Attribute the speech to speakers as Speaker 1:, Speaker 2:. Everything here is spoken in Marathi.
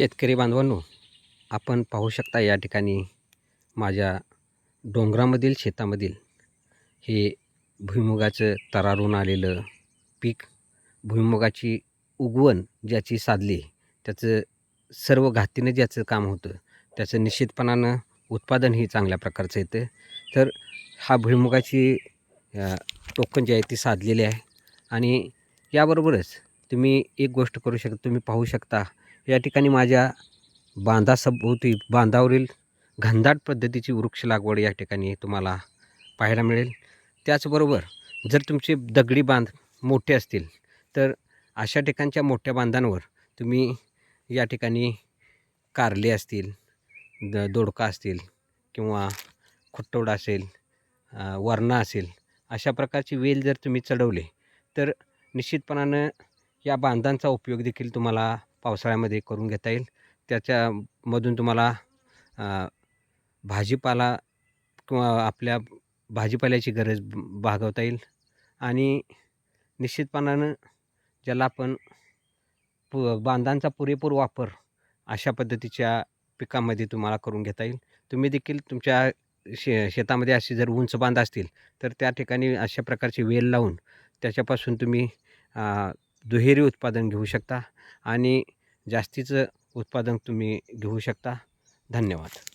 Speaker 1: शेतकरी बांधवांनो आपण पाहू शकता या ठिकाणी माझ्या डोंगरामधील शेतामधील हे भुईमुगाचं तरारून आलेलं पीक भुईमुगाची उगवण ज्याची साधली त्याचं सर्व घातीनं ज्याचं काम होतं त्याचं निश्चितपणानं उत्पादनही चांगल्या प्रकारचं येतं. तर हा भुईमुगाची टोकन जी आहे ती साधलेली आहे. आणि याबरोबरच तुम्ही एक गोष्ट करू शकता तुम्ही पाहू शकता या ठिकाणी माझ्या बांधासभोवती बांधावरील घनदाट पद्धतीची वृक्ष लागवड या ठिकाणी तुम्हाला पाहायला मिळेल. त्याचबरोबर जर तुमचे दगडी बांध मोठे असतील तर अशा ठिकाणच्या मोठ्या बांधांवर तुम्ही या ठिकाणी कारले असतील द दोडका असतील किंवा खुट्टोडा असेल अ, वरणा असेल अशा प्रकारची वेल जर तुम्ही चढवले तर निश्चितपणानं या बांधांचा उपयोग देखील तुम्हाला पावसाळ्यामध्ये करून घेता येईल. त्याच्यामधून तुम्हाला भाजीपाला किंवा आपल्या भाजीपाल्याची गरज भागवता येईल. आणि निश्चितपणानं ज्याला आपण पु बांधांचा पुरेपूर वापर अशा पद्धतीच्या पिकामध्ये तुम्हाला करून घेता येईल. तुम्ही देखील तुमच्या शे शेतामध्ये असे जर उंच बांध असतील तर त्या ठिकाणी अशा प्रकारची वेल लावून त्याच्यापासून तुम्ही दुहेरी उत्पादन घेऊ शकता आणि जास्तीचं उत्पादन तुम्ही घेऊ शकता. धन्यवाद.